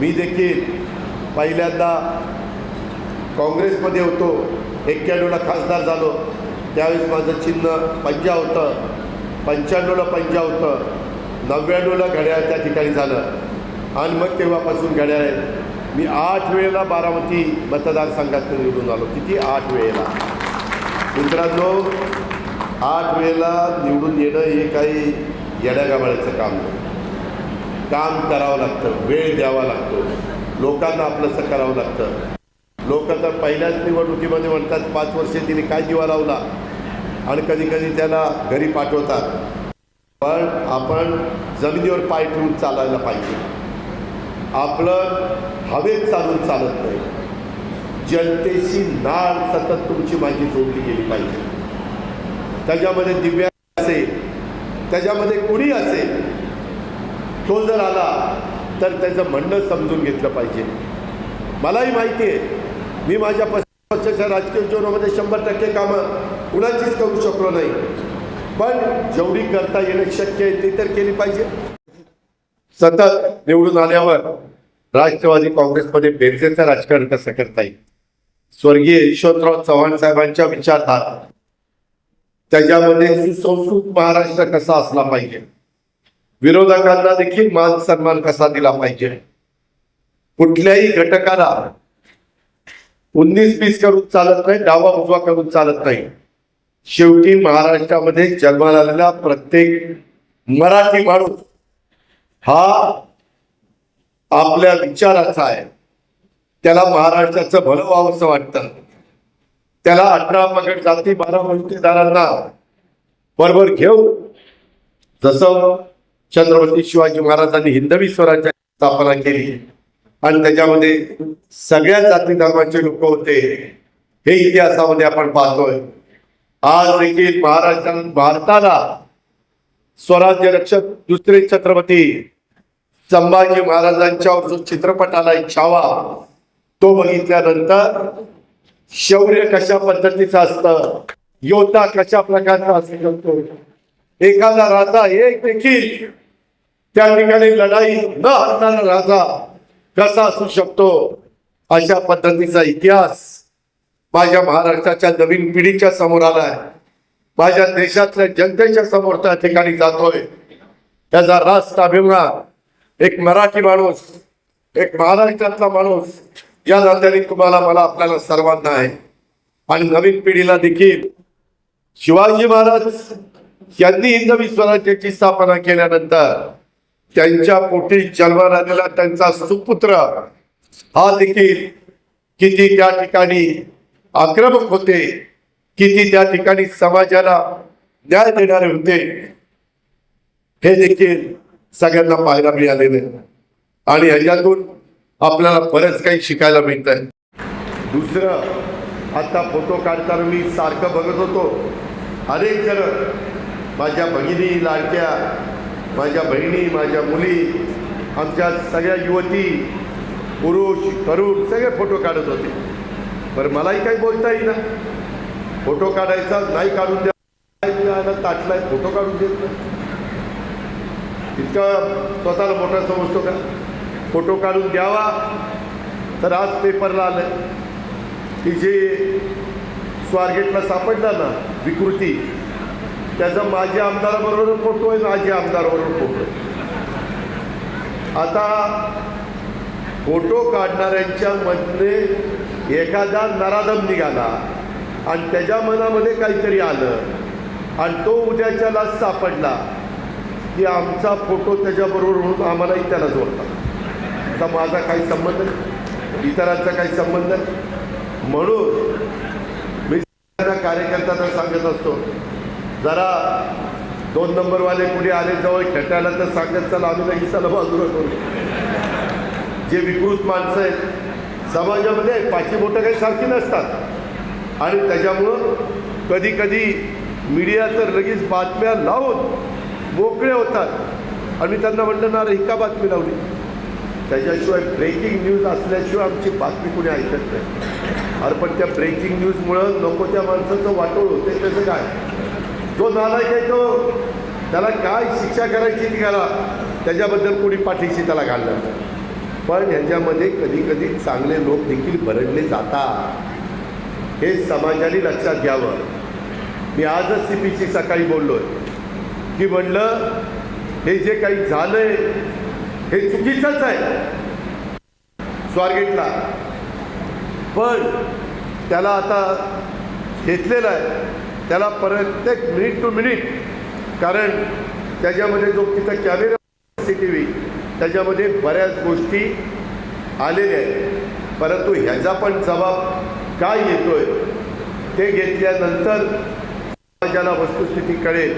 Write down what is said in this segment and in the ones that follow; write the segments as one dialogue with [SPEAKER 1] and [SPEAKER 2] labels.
[SPEAKER 1] मी देखील पहिल्यांदा काँग्रेसमध्ये होतो एक्क्याण्णवला खासदार झालो. त्यावेळेस माझं चिन्ह पंजा होतं पंच्याण्णवला पंजा होतं नव्याण्णवला घड्याळ त्या ठिकाणी झालं. आणि मग तेव्हापासून घड्याळ आहे. मी आठ वेळेला बारामती मतदारसंघात निवडून आलो. किती? आठ वेळेला. मित्रांनो आठ वेळेला निवडून येणं हे काही येड्यागाबाळ्याचं काम नाही. काम करावं लागतं वेळ द्यावा लागतो. लोकांना आपलंसं करावं लागतं. लोक तर पहिल्याच निवडणुकीमध्ये म्हणतात पाच वर्षे तिने काय जीवा लावला? आणि कधी कधी त्याला घरी पाठवतात. पण आपण जमिनीवर पाय ठेवून चालायला पाहिजे. आपलं हवेत चालून चालत नाही. जनतेशी नाळ सतत तुमची माझी जोडली गेली पाहिजे. त्याच्यामध्ये दिव्यांग असेल त्याच्यामध्ये कुणी असेल तो जर आला तर त्याचं म्हणणं समजून घेतलं पाहिजे. मलाही माहिती आहे मी माझ्या पश्चिम वर्षाच्या राजकीय जीवनामध्ये शंभर टक्के कामं कुणाचीच करू शकलो नाही. पण जेवढी करता येणं शक्य आहे ती तर केली पाहिजे. सतत निवडून आल्यावर राष्ट्रवादी काँग्रेसमध्ये बेरजेचं राजकारण कसं करता येईल? स्वर्गीय यशवंतराव चव्हाण साहेबांच्या विचारधारा त्याच्यामध्ये सुसंस्कृत महाराष्ट्र कसा असला पाहिजे? विरोधकांना देखील मान सन्मान कसा दिला पाहिजे? कुठल्याही घटकाला उन्नीस बीस करून चालत नाही डावा उजवा करून चालत नाही. शेवटी महाराष्ट्रामध्ये जन्माला आलेला प्रत्येक मराठी माणूस हा आपल्या विचाराचा आहे. त्याला महाराष्ट्राचं भलं व्हावं असं वाटतं. त्याला अठरा पगड जाती बारा बलुतेदारांना बरोबर घेऊ जसं छत्रपती शिवाजी महाराजांनी हिंदवी स्वराज्याची स्थापना केली. आणि त्याच्यामध्ये सगळ्या जाती धर्माचे लोक होते. हे इतिहासामध्ये आपण पाहतोय. आज देखील महाराष्ट्र भारताला स्वराज्य रक्षक दुसरे छत्रपती संभाजी महाराजांच्यावर जो चित्रपटाला छावा तो बघितल्यानंतर शौर्य कशा पद्धतीचं असतं योद्धा कशा प्रकारचा असू शकतो एखादा राजा एक देखील त्या ठिकाणी लढाई न हरणारा राजा कसा असू शकतो? अशा पद्धतीचा इतिहास माझ्या महाराष्ट्राच्या नवीन पिढीच्या समोर आलाय माझ्या देशातल्या जनतेच्या समोर त्या ठिकाणी जातोय. त्याचा रास अभिमान एक मराठी माणूस एक महाराष्ट्रातला माणूस या नात्याने तुम्हाला मला आपल्याला सर्वांना आहे. आणि नवीन पिढीला देखील. शिवाजी महाराज यांनी हिंदवी स्वराज्याची स्थापना केल्यानंतर त्यांच्या पोटी जन्माला राहिलेला त्यांचा सुपुत्र हा देखील किती त्या ठिकाणी आक्रमक होते किती त्या ठिकाणी समाजाला न्याय देणारे होते हे देखील सगळ्यांना पाहायला मिळालेले. आणि ह्याच्यातून आपल्याला बरंच काही शिकायला मिळत आहे दुसरं आता फोटो काढताना मी सारखं बघत होतो. अनेक जण माझ्या भगिनी लाडक्या माझ्या बहिणी माझ्या मुली आमच्या सगळ्या युवती पुरुष तरुण सगळे फोटो काढत होते. बरं मलाही काही बोलता येईना. फोटो काढायचा नाही काढून द्या ताटलाय फोटो काढून देत नाही. इतकं स्वतःला मोठा समजतो का? फोटो काढून द्यावा तर आज पेपरला आलं की जे स्वारगेटला सापडला ना विकृती त्याचा माजी आमदाराबरोबर फोटो आहे माजी आमदाराबरोबर फोटो आहे आता फोटो काढणाऱ्यांच्या मधले एखादा नराधम निघाला आणि त्याच्या मनामध्ये काहीतरी आलं आणि तो उद्याच्याला सापडला की आमचा फोटो त्याच्याबरोबर म्हणून आम्हालाही त्याला जोडला. आता माझा काही संबंध नाही. इतरांचा काही संबंध नाही. म्हणून मी कार्यकर्त्यांना सांगत असतो जरा दोन नंबरवाले कुठे आले जवळ खेटायला तर सांगत चला आम्ही नाही चला बाजूला करू जे विकृत माणसं आहेत समाजामध्ये पाची बोटं काही सारखी नसतात. आणि त्याच्यामुळं कधी कधी मीडिया तर लगेच बातम्या लावून मोकळे होतात. आणि त्यांना म्हणलं ना अरे ही का बातमी लावली? त्याच्याशिवाय ब्रेकिंग न्यूज असल्याशिवाय आमची बातमी कुणी ऐकत नाही. अरे पण त्या ब्रेकिंग न्यूजमुळं नको त्या माणसाचं वाटोळ होते त्याचं काय? तो नालायक आहे तो. त्याला काय शिक्षा करायची ती करा त्याच्याबद्दल कोणी पाठीशी त्याला घालणार पण ह्याच्यामध्ये कधीकधी चांगले लोक देखील भरडले जातात. हे समाजाने लक्षात घ्यावं. मी आजच सी पीची सकाळी बोललो आहे की म्हणलं हे जे काही झालंय हे चुकीचंच आहे. स्वारगेटला पण त्याला आता घेतलेलं आहे. त्याला प्रत्येक मिनिट टू मिनिट कारण त्याच्यामध्ये जो तिथं कॅमेरा सी टी व्ही त्याच्यामध्ये बऱ्याच गोष्टी आलेल्या आहेत. परंतु ह्याचा पण जबाब काय येतोय ते घेतल्यानंतर समाजाला वस्तुस्थिती कळेल.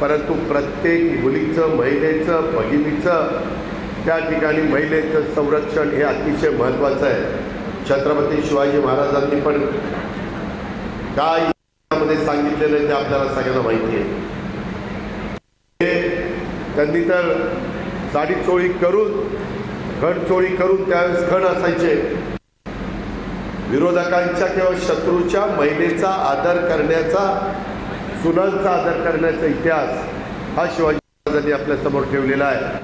[SPEAKER 1] परंतु प्रत्येक मुलीचं महिलेचं भगिनीचं त्या ठिकाणी महिलेचं संरक्षण हे अतिशय महत्त्वाचं आहे. छत्रपती शिवाजी महाराजांनी पण काय मध्ये सांगितलेलं आहे ते आपल्याला सगळ्यांना माहिती आहे. हे त्यांनी तर साडी चोळी करून घण चोळी करून त्यावेळेस घड असायचे. विरोधकांच्या किंवा शत्रूच्या महिलेचा आदर करण्याचा सुनांचा आदर करण्याचा इतिहास हा शिवाजी महाराजांनी आपल्यासमोर ठेवलेला आहे.